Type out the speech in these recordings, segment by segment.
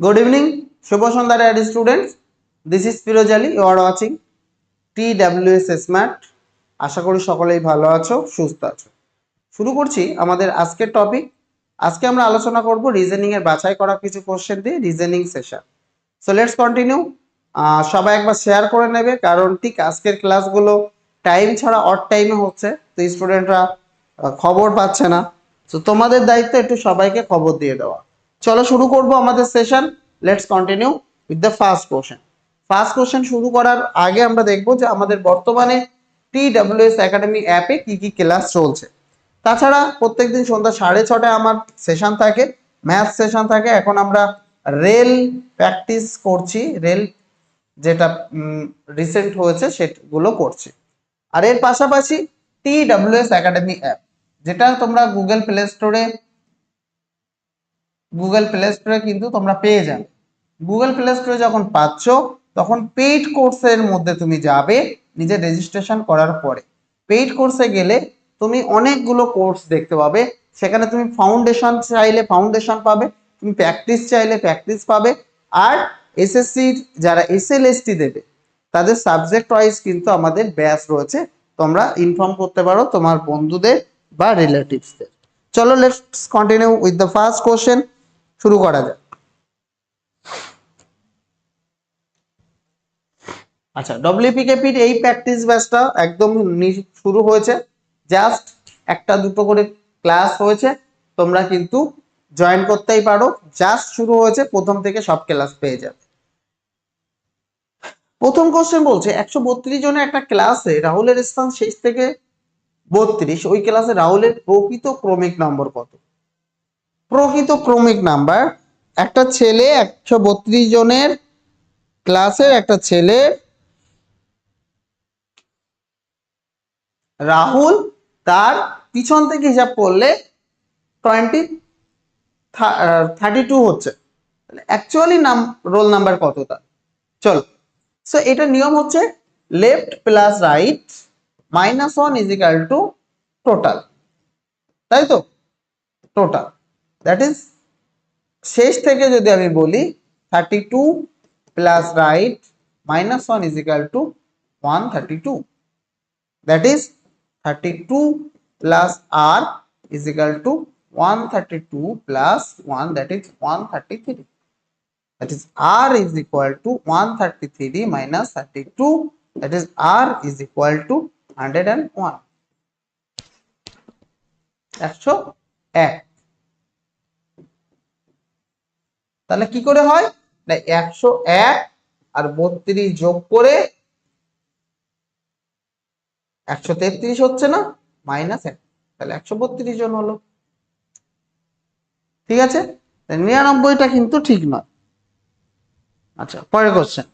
Good evening, Shubho Sandhya dear students. This is Firoz Ali. You are watching TWS Smart. আশা করি সকলেই ভালো আছো সুস্থ আছো। শুরু করছি আমাদের আজকের টপিক আজকে আমরা আলোচনা করব রিজনিং এর বাছাই করা কিছু কোশ্চেন দিয়ে reasoning session so let's continue সবাই একবার শেয়ার করে নেবে কারণ ঠিক আজকের ক্লাসগুলো টাইম ছাড়া অড টাইমে হচ্ছে তো স্টুডেন্টরা খবর পাচ্ছে না। তো তোমাদের দায়িত্ব একটু সবাইকে খবর দিয়ে দেওয়া। চলো শুরু করব আমাদের session let's continue with the first question first question শুরু করার আগে আমরা দেখব যে আমাদের বর্তমানে টি ডাব্লিউএস একাডেমি অ্যাপে কি কি ক্লাস চলছে। তাছাড়া প্রত্যেকদিন সন্ধ্যা সাড়ে ছটায় আমার সেশন থাকে ম্যাথ সেশন থাকে। এখন আমরা রেল প্র্যাকটিস করছি রেল যেটা রিসেন্ট হয়েছে সেগুলো করছি। আর এর পাশাপাশি টি ডাব্লিউএস একাডেমি অ্যাপ যেটা তোমরা গুগল প্লে স্টোরে গুগল প্লে স্টোরে কিন্তু তোমরা পেয়ে যাবে। গুগল প্লে স্টোরে যখন পাচ্ছ, তখন পেইড কোর্সের মধ্যে তুমি যাবে নিজে রেজিস্ট্রেশন করার পরে। পেইড কোর্সে গেলে তুমি অনেকগুলো কোর্স দেখতে পাবে। সেখানে তুমি ফাউন্ডেশন চাইলে ফাউন্ডেশন পাবে, তুমি প্র্যাকটিস চাইলে প্র্যাকটিস পাবে। আর এসএসসির যারা এসএলএসটি দেবে, তাদের সাবজেক্ট ওয়াইজ কিন্তু আমাদের ব্যাস রয়েছে। তোমরা ইনফর্ম করতে পারো তোমার বন্ধুদের বা রিলেটিভসদের চলো let's continue with the first question শুরু করা যাক। আচ্ছা ডব্লিউপিকেপির এই প্র্যাকটিস ব্যাচটা একদম শুরু হয়েছে। জাস্ট একটা দুটো করে ক্লাস হয়েছে। তোমরা কিন্তু জয়েন করতেই পারো। জাস্ট শুরু হয়েছে, প্রথম থেকে সব ক্লাস পেয়ে যাবে। প্রথম কোশ্চেন বলছে, একশো বত্রিশ জনের একটা ক্লাসে রাহুলের স্থান শেষ থেকে বত্রিশ, ওই ক্লাসে রাহুলের প্রকৃত ক্রমিক নম্বর কত? প্রকৃত ক্রমিক নাম্বার। একটা ছেলে একশো বত্রিশ জনের ক্লাসের একটা ছেলে রাহুল, তার পিছন থেকে হিসাব করলে টোয়েন্টি থার্টি টু হচ্ছে। অ্যাকচুয়ালি নাম রোল নাম্বার কত তার? চলো। সো এটা নিয়ম হচ্ছে left plus right minus one is two total তাই তো? টোটাল দ্যাট ইজ শেষ থেকে যদি আমি বলি thirty two plus right minus one is equal two one thirty two that is 32 plus r is equal to 132 plus 1 that is 133 that is r is equal to 133 minus 32 that is r is equal to 101 একশো এক তাহলে কি করে হয়? না, একশো এক আর বত্রিশ যোগ করে একশো তেত্রিশ হচ্ছে না? মাইনাস এক। তাহলে একশো বত্রিশ জন হলো। ঠিক আছে? নিরানব্বইটা কিন্তু ঠিক নয়। আচ্ছা পরে কোশ্চেন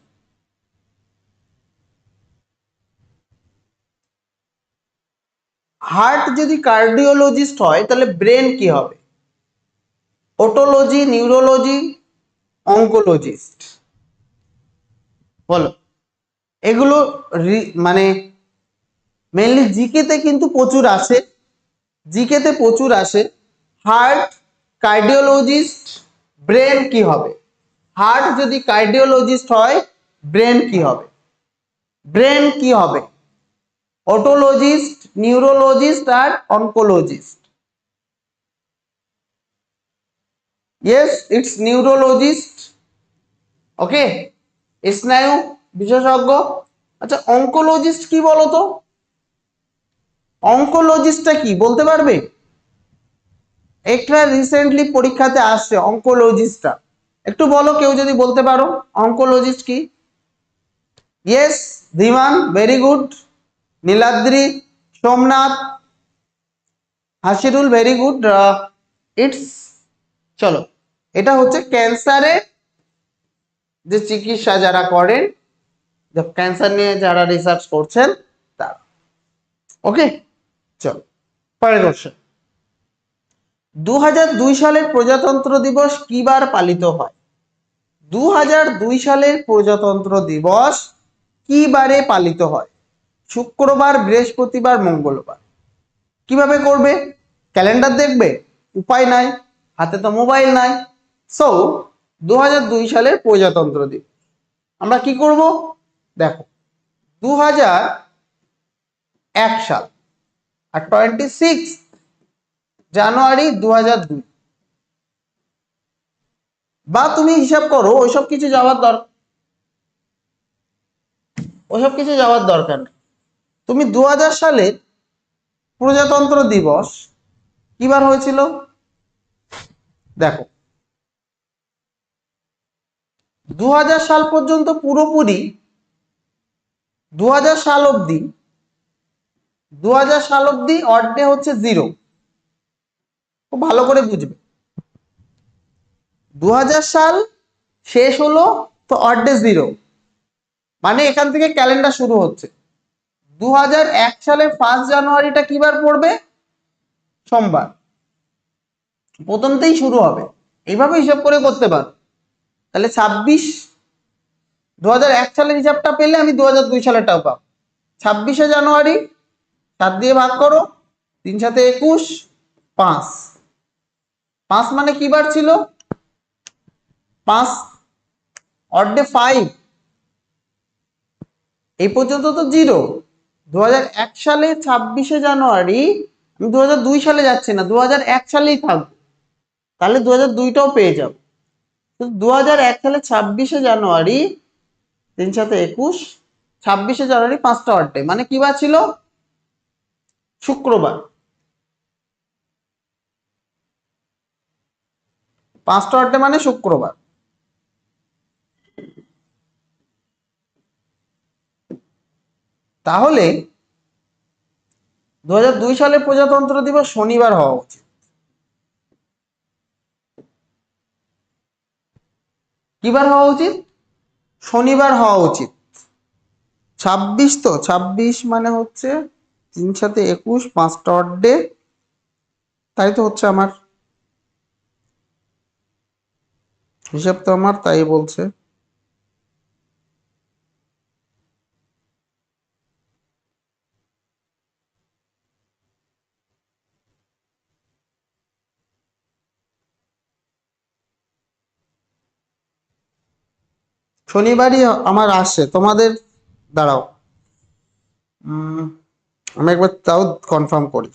হার্ট যদি কার্ডিওলজিস্ট হয়, তাহলে ব্রেন কি হবে? ওটোলজি, নিউরোলজি অঙ্কোলজিস্ট বলো। এগুলো মানে মেনলি জিকেতে কিন্তু প্রচুর আসে। জিকেতে প্রচুর আসে। হার্ট কার্ডিওলজিস্ট ব্রেন কি হবে? হার্ট যদি কার্ডিওলজিস্ট হয় ব্রেন কি হবে? ব্রেন কি হবে? Otologist neurologist R oncologist yes it's neurologist okay স্নায়ু বিশেষজ্ঞ। আচ্ছা অঙ্কোলজিস্ট কি বলতো? অঙ্কোলজিস্টটা কি? বলতে পারবে? একটা রিসেন্টলি পরীক্ষাতে আসছে অঙ্কোলজিস্টটা একটু বলো, কেউ যদি বলতে পারো অঙ্কোলজিস্ট কি? Yes Dhiman very good Niladri, Somnath. Hasirul very good it's চলো। হচ্ছে ক্যান্সারের যে চিকিৎসা যারা করেন ক্যান্সার নিয়ে যারা রিসার্চ করছেন, তারা। ওকে? চলো, পরের কোশ্চেন দু সালের প্রজাতন্ত্র দিবস কি বার পালিত হয়? দু সালের প্রজাতন্ত্র দিবস কি বারে পালিত হয়? শুক্রবার, বৃহস্পতিবার, মঙ্গলবার। কীভাবে করবে? ক্যালেন্ডার দেখবে? উপায় নাই, হাতে তো মোবাইল নাই। সো দু সালের প্রজাতন্ত্র দিবস। আমরা কি করব? দেখো দু এক সাল আর টোয়েন্টি সিক্স জানুয়ারি দু দুই। বা তুমি হিসাব করো, ওইসব কিছু যাওয়ার দরকার ওইসব কিছু যাওয়ার দরকার নেই। তুমি দু সালে প্রজাতন্ত্র দিবস কিবার হয়েছিল? দেখো দু হাজার সাল পর্যন্ত পুরোপুরি দু হাজার সাল অবধি দু হাজার সাল অবধি অড ডে হচ্ছে জিরো খুব ভালো করে বুঝবে। দু সাল শেষ হলো তো অর্ডে জিরো মানে এখান থেকে ক্যালেন্ডার শুরু হচ্ছে। দু হাজার এক সালে ফার্স্ট জানুয়ারিটা কিবার পড়বে? সোমবার। প্রথমতেই শুরু হবে। এইভাবে হিসাব করে করতে পারো। তাহলে ছাব্বিশ দু সালের হিসাবটা পেলে আমি দু হাজার দুই সালেরটাও পাবো। ছাব্বিশে জানুয়ারি, সাত দিয়ে ভাগ করো, তিন সাথে একুশ, পাঁচ। পাঁচ মানে কি বার ছিল? পাঁচ অর্ডে ফাইভ এই পর্যন্ত তো জিরো দু হাজার এক সালে ছাব্বিশে জানুয়ারি, আমি দু হাজার দুই সালে যাচ্ছি না দু হাজার এক সালেই থাকব। তাহলে দু হাজার দুইটাও পেয়ে যাব। দু হাজার এক সালে ছাব্বিশে জানুয়ারি, তিন সাথে একুশ, ছাব্বিশে জানুয়ারি পাঁচটা অর্ডে মানে কি বার ছিল? শুক্রবার। পাঁচটা অর্ডে মানে শুক্রবার। তাহলে দু হাজার দুই সালে প্রজাতন্ত্র দিবস শনিবার হওয়া উচিত। কিবার হওয়া উচিত? শনিবার হওয়া উচিত। ছাব্বিশ তো, ছাব্বিশ মানে হচ্ছে তিন সাথে একুশ, পাঁচটা অর্ডে তাই তো হচ্ছে আমার হিসাব তো আমার, তাই বলছে। শনিবারই আমার আসছে তোমাদের দাঁড়াও। আমি একবার তাও কনফার্ম করি।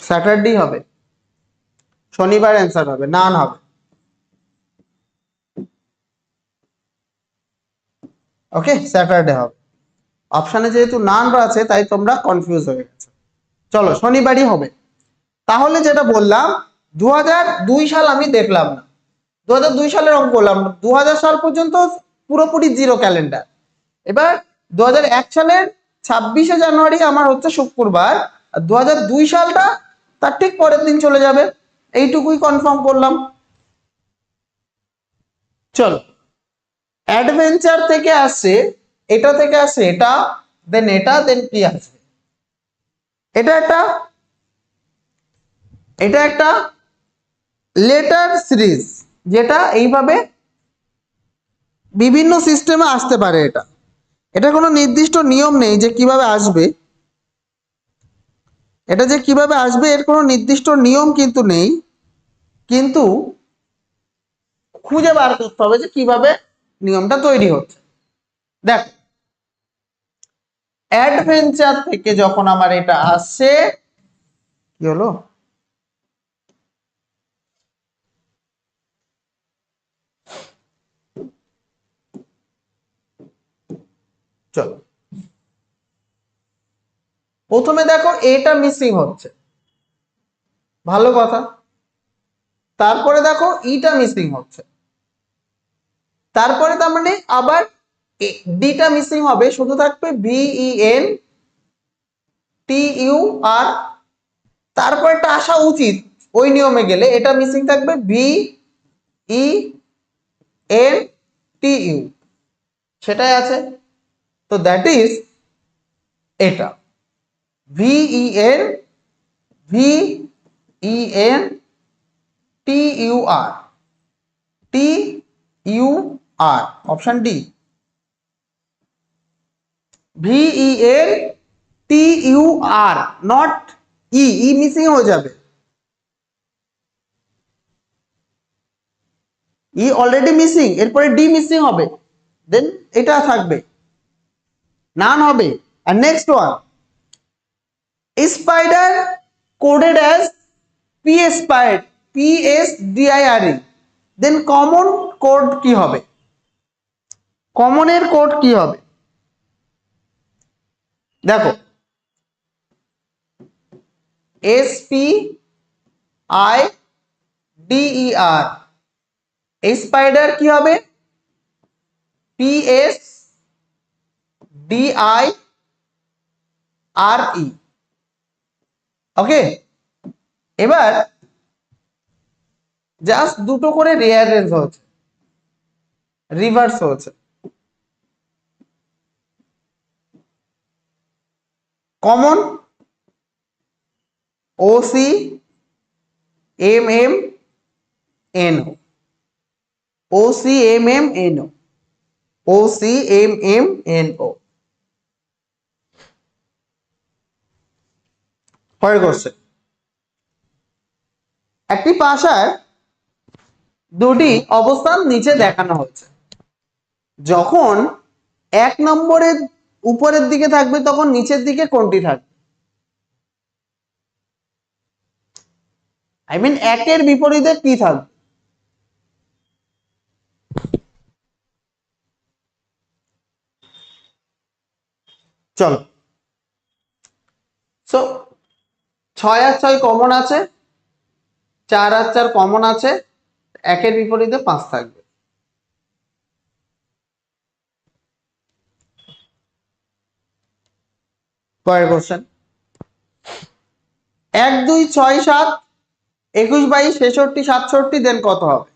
স্যাটারডে হবে। শনিবার অ্যান্সার হবে নান হবে। ওকে স্যাটারডে হবে। অপশানে যেহেতু নান আছে, তাই তোমরা কনফিউজ হয়ে গেছো। চলো, শনিবারই হবে। তাহলে যেটা বললাম দু সাল আমি দেখলাম না। দু সালের অঙ্ক করলাম না। দু সাল পর্যন্ত পুরোপুরি জিরো ক্যালেন্ডার এবার দু সালের ছাব্বিশে জানুয়ারি আমার হচ্ছে শুক্রবার। আর দু দুই সালটা তার ঠিক পরের দিন চলে যাবে। এইটুকুই কনফার্ম করলাম। চলো। অ্যাডভেঞ্চার থেকে আসছে এটা থেকে আসে এটা দেন এটা দেন কি আসবে? এটা একটা এটা একটা লেটার সিরিজ যেটা এইভাবে বিভিন্ন সিস্টেমে আসতে পারে এটা। এটা কোনো নির্দিষ্ট নিয়ম নেই যে কীভাবে আসবে। এটা যে কীভাবে আসবে, এর কোনো নির্দিষ্ট নিয়ম কিন্তু নেই। কিন্তু খুঁজে বার করতে হবে যে কীভাবে নিয়মটা তৈরি হচ্ছে। দেখ অ্যাডভেঞ্চার থেকে যখন আমার এটা আসছে কি হলো? চলো। প্রথমে দেখো এটা মিসিং হচ্ছে। ভালো কথা। তারপরে দেখো ইটা মিসিং হচ্ছে। তারপরে তার মানে আবার ডিটা মিসিং হবে, শুধু থাকবে ভিই এন টি ইউ আর তারপরটা আসা উচিত, ওই নিয়মে গেলে, এটা মিসিং থাকবে V E N T U সেটাই আছে। তো দ্যাট ইজ এটা। V E N V E N T U R T U R option D V E L T U R not E E missing হয়ে যাবে। E already missing এরপরে D missing হবে। Then এটা থাকবে। None হবে। আর next one spider coded as P spider P S D I R E then common code কি হবে? কমনের কোড কি হবে? দেখো S P I D E R এই স্পাইডার কি হবে? P S D I R E okay এবার জাস্ট দুটো করে রিয়ারেঞ্জ হচ্ছে রিভার্স হচ্ছে common O C M M N O C M M N O C M M N O পরের question একটি পাশার দুটি অবস্থান নিচে দেখানো হয়েছে। যখন এক নম্বরের উপরের দিকে থাকবে তখন নিচের দিকে কোনটি থাকবে? আই মিন একের বিপরীতে কি থাকবে? চলো। সো ছয় আর ছয় কমন আছে, চার আর চার কমন আছে, একের বিপরীতে পাঁচ থাকবে। পরের কোশ্চেন এক, দুই, ছয়, সাত, একুশ, বাইশ, ছেষট্টি, সাতষট্টি দেন কত হবে?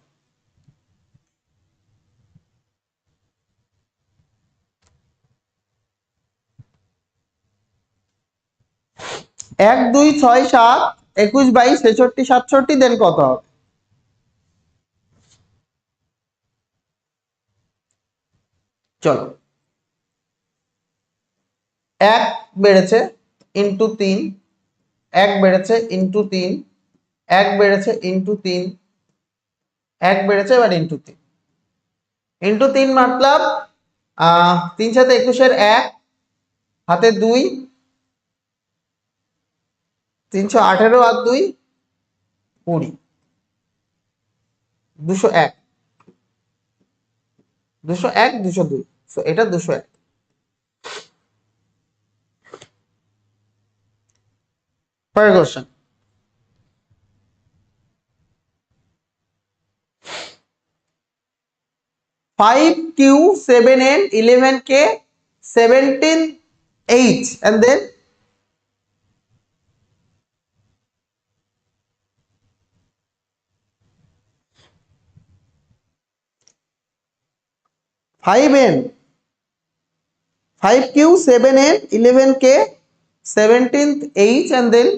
এক, দুই, ছয়, সাত, একুশ, বাইশ, ছেষট্টি, সাতষট্টি দেন কত হবে? চলো। এক বেড়েছে ইন্টু তিন এক বেড়েছে ইন্টু তিন এক বেড়েছে ইন্টু তিন এক বেড়েছে এবার ইন্টু তিন। ইন্টু তিন মতলব তিন সাথে একুশের এক হাতে দুই তিনশো আঠেরো আর দুই কুড়ি। দুশো এক। দুশো এক দুশো দুই। So, এটা দুশো এক। পরের question five Q seven N eleven K seventeen H and then five N five Q seven N eleven K seventeenth H and then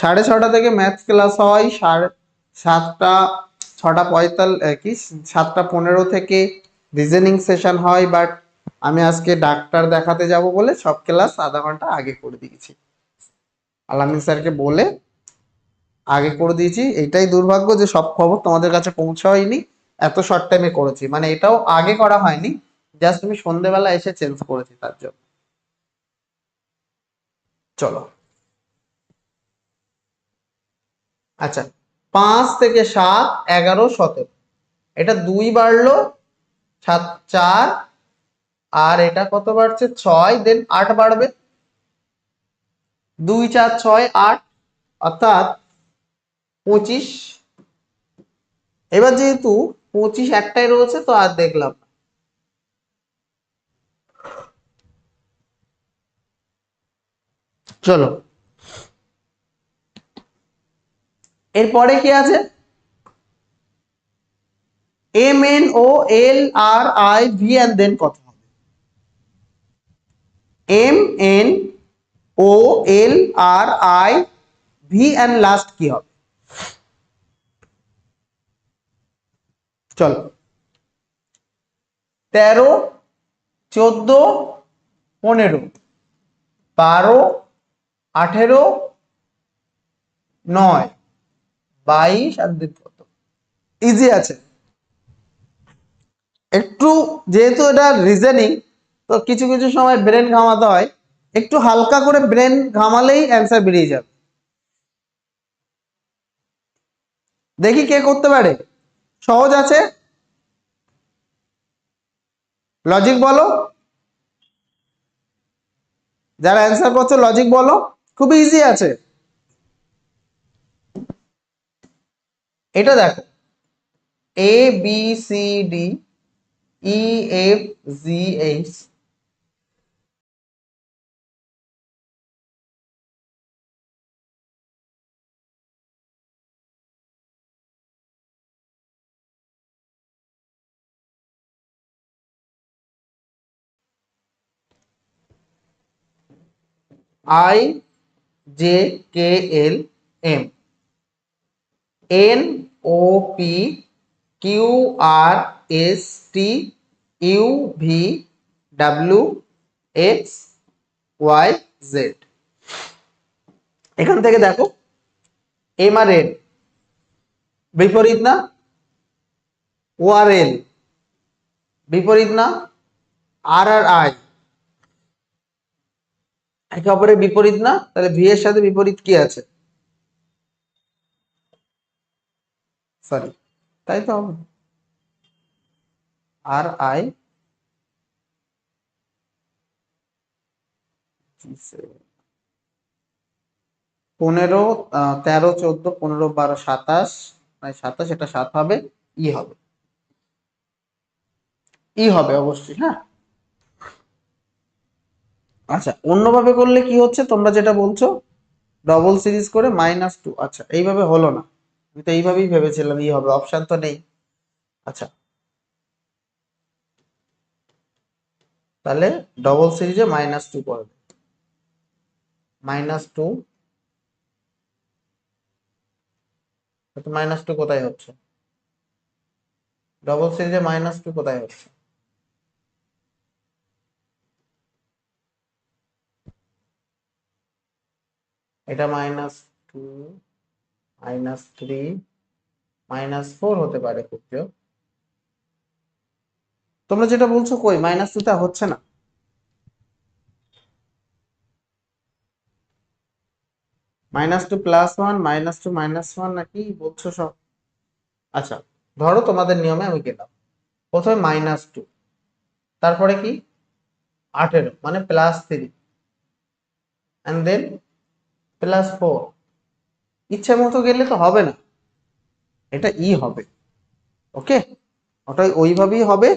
সাড়ে ছটা থেকে ম্যাথস ক্লাস হয়, সাড়ে সাতটা, ছটা পঁয়তাল্লিশ কি? সাতটা পনেরো থেকে রিজনিং সেশন হয় বাট আমি আজকে ডাক্তার দেখাতে যাব বলে সব ক্লাস আধা ঘণ্টা আগে করে দিয়েছি। আলামিন স্যারকে বলে আগে করে দিয়েছি। এটাই দুর্ভাগ্য যে সব খবর তোমাদের কাছে পৌঁছায়নি। এত শর্ট টাইমে করেছি। মানে এটাও আগে করা হয়নি। জাস্ট তুমি সন্ধেবেলা এসে চেঞ্জ করেছি তার জন্য। চলো। আচ্ছা পাঁচ থেকে সাত, এগারো, সতেরো। এটা দুই বাড়লো, সাত, চার, আর এটা কত বাড়ছে? ছয়, দেন আট বাড়বে। দুই, চার, ছয়, আট, অর্থাৎ পঁচিশ। এবার যেহেতু পঁচিশ একটাই রয়েছে, তো আর দেখলাম। চলো। এরপরে কি আছে? M N O L R I V and then কত হবে? M N O L R I V and last কি হবে? চলো। তেরো, চোদ্দ, পনেরো, বারো, আঠেরো, নয়। বাইশ আর দুই কত? ইজি আছে। একটু যেহেতু এটা রিজনিং তো কিছু কিছু সময় ব্রেন ঘামাতে হয়। একটু হালকা করে ব্রেন ঘামালেই অ্যান্সার বেরিয়ে যাবে। দেখি কে করতে পারে। সহজ আছে? লজিক বলো। যারা অ্যান্সার করছ লজিক বলো। খুব ইজি আছে। এটা দেখো। A B C D E F G H I J K L M N O P Q R S T U V W X Y Z এখান থেকে দেখো এম আর এন বিপরীত না? ও আর এল বিপরীত না? আর আর আই একে অপরের বিপরীত না? তাহলে ভি এর সাথে বিপরীত কি আছে? সরি তাই তো হবে। আর আই? পনেরো তেরো, চোদ্দ, পনেরো, বারো, সাতাশ। মানে সাতাশ, এটা সাত হবে। ই হবে। ই হবে অবশ্যই হ্যাঁ। আচ্ছা অন্যভাবে করলে কি হচ্ছে? তোমরা যেটা বলছো ডবল সিরিজ করে মাইনাস টু আচ্ছা এইভাবে হলো না। আমি তো এইভাবেই ভেবেছিলাম, ই হবে অপশন তো নেই। আচ্ছা। তাহলে ডবল সিরিজে মাইনাস টু করবে মাইনাস টু মাইনাস টু কোথায় হচ্ছে? ডবল সিরিজে মাইনাস টু কোথায় হচ্ছে? এটা minus two minus three minus four হতে পারে খুব জোর তোমরা যেটা বলছো কই মাইনাস টুটা হচ্ছে না। Minus two plus one minus two minus one নাকি বলছো সব? আচ্ছা ধরো তোমাদের নিয়মে আমি গেলাম। প্রথমে মাইনাস টু তারপরে কি? আঠেরো মানে plus three and then plus four ইচ্ছে মতো গেলে তো হবে না। এটা ই হবে। ওকে? ওটাই ওইভাবেই হবে।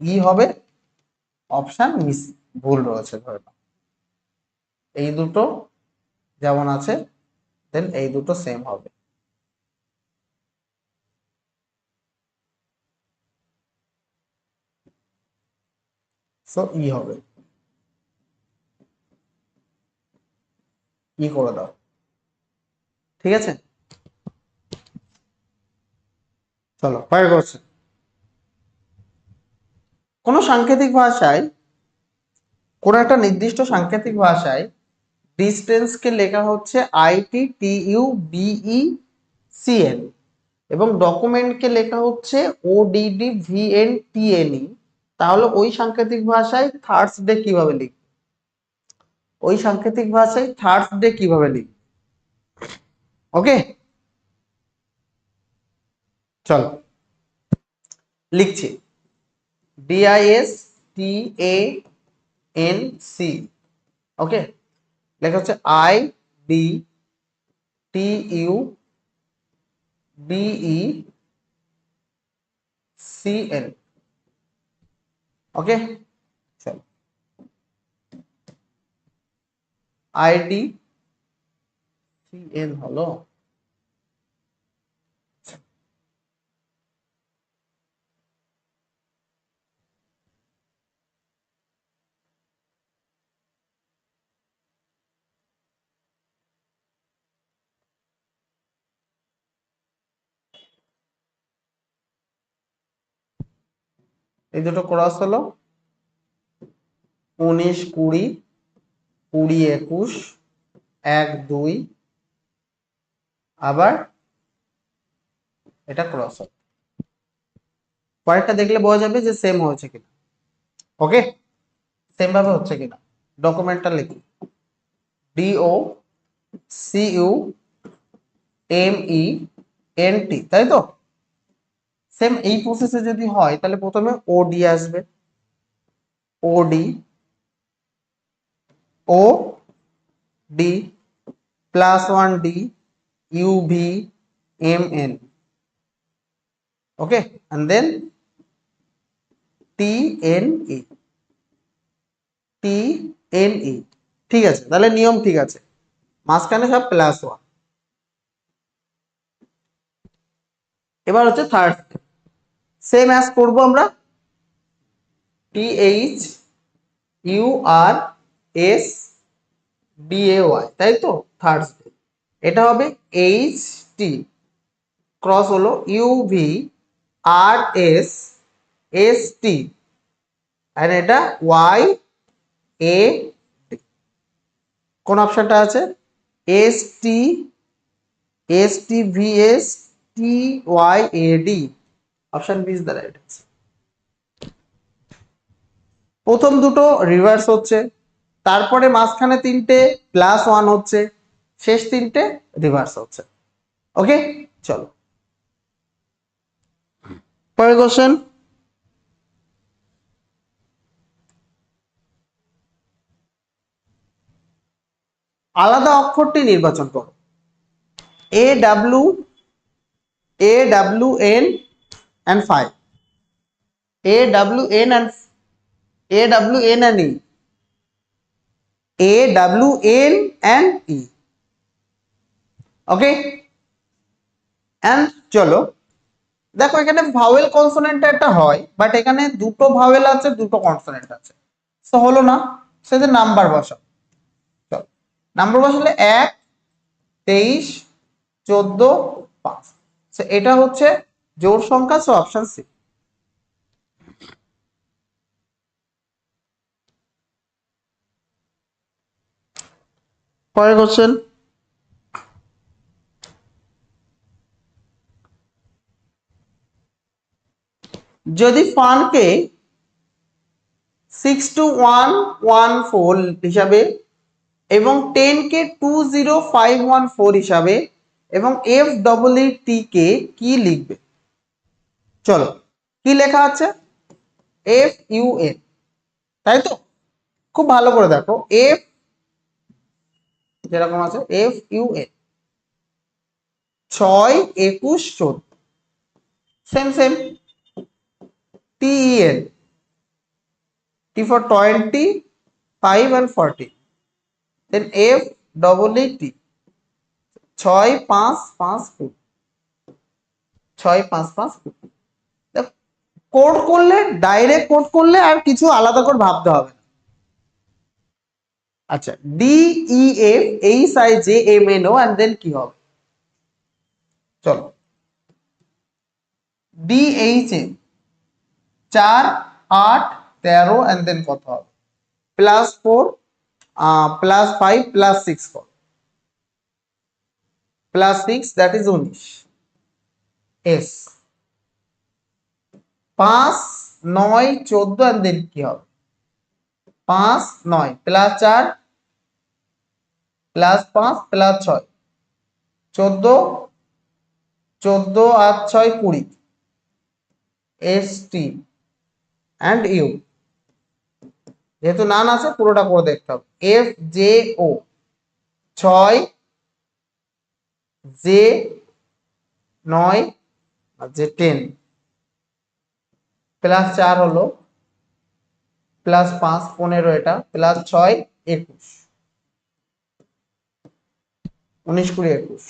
ই হবে। অপশান মিস, ভুল রয়েছে ধরে এই দুটো যেমন আছে দেন এই দুটো সেম হবে। সো ই হবে। ই করে দাও। ঠিক আছে? চলো পরের কোশ্চেন কোনো সাংকেতিক ভাষায় কোনো একটা নির্দিষ্ট সাংকেতিক ভাষায় ডিস্টেন্সকে লেখা হচ্ছে I T T U B E C N এবং ডকুমেন্টকে লেখা হচ্ছে ও ডিডি ভিএন টিএনই তাহলে ওই সাংকেতিক ভাষায় থার্ডস ডে কীভাবে লিখবে? ওই সাংকেতিক ভাষায় থার্ডস ডে কীভাবে লিখবে? ওকে চলো। লিখছি। DIS T N C okay লেখা হচ্ছে I D T U B E C N okay চলো। আইডি CN হলো এই দুটো ক্রস হলো উনিশ কুড়ি কুড়ি একুশ এক দুই আবার এটা ক্রস হবে। পরেরটা দেখলে বোঝা যাবে যে সেম হয়েছে কিনা। ওকে সেম ভাবে হচ্ছে কিনা। ডকুমেন্টটা লিখি। D O C U M E N T তাই তো? সেম এই প্রসেসে যদি হয়, তাহলে প্রথমে ওডি আসবে। O D O D plus one D U V M N and then N E ঠিক আছে, তাহলে নিয়ম ঠিক আছে। মাঝখানে সব প্লাস ওয়ান এবার হচ্ছে থার্ড সেম অ্যাজ করব আমরা। T H U R S D A Y তাই তো? থার্ড এটা হবে এইচ টি ক্রস হলো U V R S S T R এটা ওয়াই এ কোন অপশনটা আছে? S T S T V S T Y A D option B is the right প্রথম দুটো রিভার্স হচ্ছে, তারপরে মাঝখানে তিনটে প্লাস ওয়ান হচ্ছে। শেষ তিনটে রিভার্স হচ্ছে। ওকে চলো। পরের কোশ্চেন আলাদা অক্ষরটি নির্বাচন করো। A W A W N and five A W N and A W N and E A W N and E okay and চলো। দেখো, এখানে ভাওয়েল কনসোনেন্ট একটা হয় বাট এখানে দুটো ভাওয়েল আছে, দুটো কনসোনেন্ট আছে। তো হলো না সেটা নাম্বার বসাও। চলো। নাম্বার বসালে এক, তেইশ, চোদ্দ, পাঁচ। এটা হচ্ছে জোর সংখ্যা সো অপশন সি পরের কোশ্চেন যদি ফানকে six two one one four হিসাবে এবং টেন কে two zero five one four হিসাবে এবং এফ ডবল টি কে কি লিখবে? চলো, কি লেখা আছে? এফ ইউ এন তাই তো? খুব ভালো করে দেখো এফ যেরকম আছে এফ ইউ এন ছয় একুশ চোদ্দ same same T N T for 20, 5 and 40. Then F double E T. ছয় পাঁচ পাঁচ ফুট ছয় পাঁচ পাঁচ ফুট কোড করলে ডাইরেক্ট কোড করলে আর কিছু আলাদা করে ভাবতে হবে না। আচ্ছা D E F H I J M N O and then কি হবে? চলো। ডি এইচ এম চার, আট, তেরো অ্যান্ড দেন কত হবে? Plus four plus five plus six four plus six that is উনিশ। এস পাঁচ, নয়, চোদ্দ অ্যান্ড দেন কি হবে? পাঁচ, নয় প্লাস চার প্লাস পাঁচ প্লাস ছয়। চোদ্দ চোদ্দ আর ছয়, কুড়ি। এস টি অ্যান্ড ইউ যেহেতু নান আছে, পুরোটা করে দেখতে হবে। এফ জে ও ছয় জে নয়, আর যে টেন প্লাস চার হলো প্লাস পাঁচ, পনেরো এটা। প্লাস ছয়, একুশ। উনিশ কুড়ি, একুশ।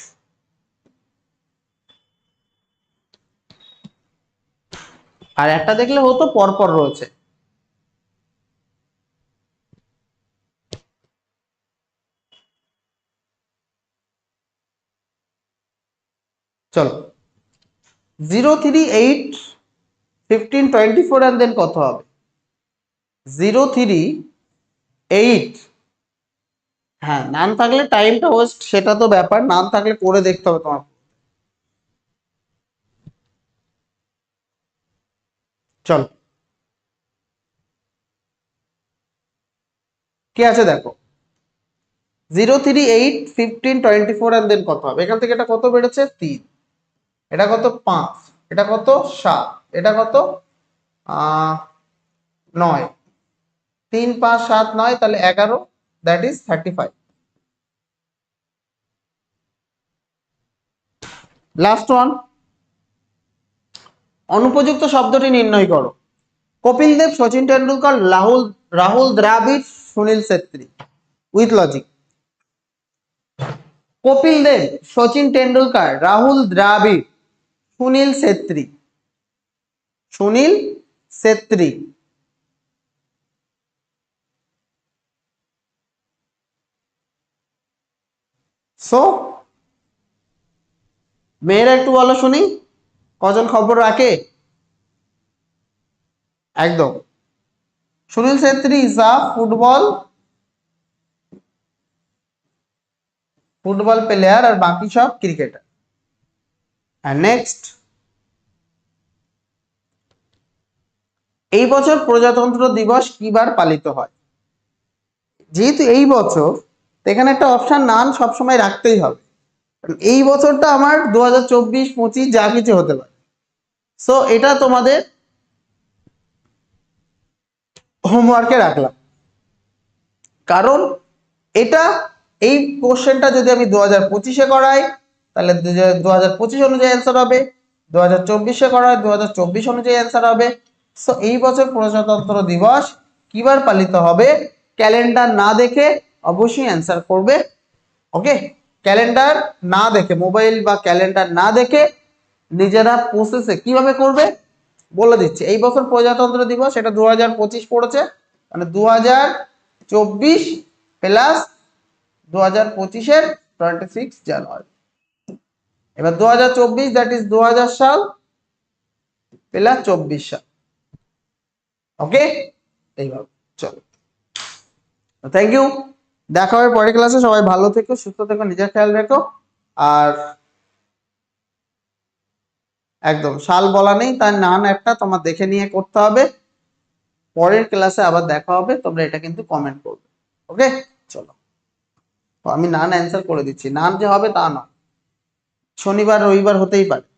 আর একটা দেখলে হতো পরপর রয়েছে। চলো। Zero three eight, fifteen twenty four and then কত হবে? Zero three eight. হ্যাঁ নান থাকলে টাইমটা ওয়েস্ট সেটা তো ব্যাপার, নান থাকলে করে দেখতে হবে তোমার চল। কি আছে দেখো? Zero three eight, fifteen, twenty four and then কত হবে? এখান থেকে এটা কত বেড়েছে? তিন। এটা কত? পাঁচ। এটা কত? সাত। এটা কত? নয়। তিন, পাঁচ, সাত, নয়, তাহলে এগারো। That is thirty five last one অনুপযুক্ত শব্দটি নির্ণয় করো। Kapil Dev, Sachin Tendulkar Rahul Rahul Dravid, Sunil Chhetri, with logic. Kapil Dev, Sachin Tendulkar Rahul Dravid, Sunil Chhetri. Sunil Chhetri. So মেয়েরা একটু বলো শুনি। কজন খবর রাখে? একদম। Sunil Chhetri is a football football player আর বাকি সব ক্রিকেটার আর নেক্সট এই বছর প্রজাতন্ত্র দিবস কিবার পালিত হয়? যেহেতু এই বছর এখানে একটা অপশন নান সবসময় রাখতেই হবে। এই বছরটা আমার দু হাজার চব্বিশ পঁচিশ যা কিছু হতে পারে। সো এটা তোমাদের হোমওয়ার্কে রাখলাম। কারণ এটা, এই কোশ্চেনটা যদি আমি দু হাজার পঁচিশে করাই, তাহলে দু হাজার পঁচিশ অনুযায়ী অ্যান্সার হবে দু হাজার চব্বিশে করাই দু হাজার চব্বিশ অনুযায়ী অ্যান্সার হবে। সো এই বছর প্রজাতন্ত্র দিবস কিবার পালিত হবে? ক্যালেন্ডার না দেখে অবশ্যই অ্যান্সার করবে। ওকে ক্যালেন্ডার না দেখে মোবাইল বা ক্যালেন্ডার না দেখে নিজেরা প্রসেসে কীভাবে করবে? বলে দিচ্ছে। এই বছর প্রজাতন্ত্র দিবস, সেটা দু হাজার পঁচিশ পড়েছে। মানে দু হাজার চব্বিশ প্লাস দু হাজার পঁচিশের টোয়েন্টি সিক্স জানুয়ারি। এবার দু হাজার চব্বিশ দ্যাট ইজ দু হাজার সাল প্লাস চব্বিশ সাল। ওকে এইভাবে। চলো। থ্যাংক ইউ দেখা হবে পরের ক্লাসে সবাই ভালো থেকো, সুস্থ থেকো, নিজের খেয়াল রেখো। আর একদম। শাল বলা নেই, তার নান একটা তোমার দেখে নিয়ে করতে হবে। পরের ক্লাসে আবার দেখা হবে, তোমরা এটা কিন্তু কমেন্ট করবে। ওকে চলো। আমি নান অ্যান্সার করে দিচ্ছি। নান যে হবে তা নয়। শনিবার, রবিবার হতেই পারে।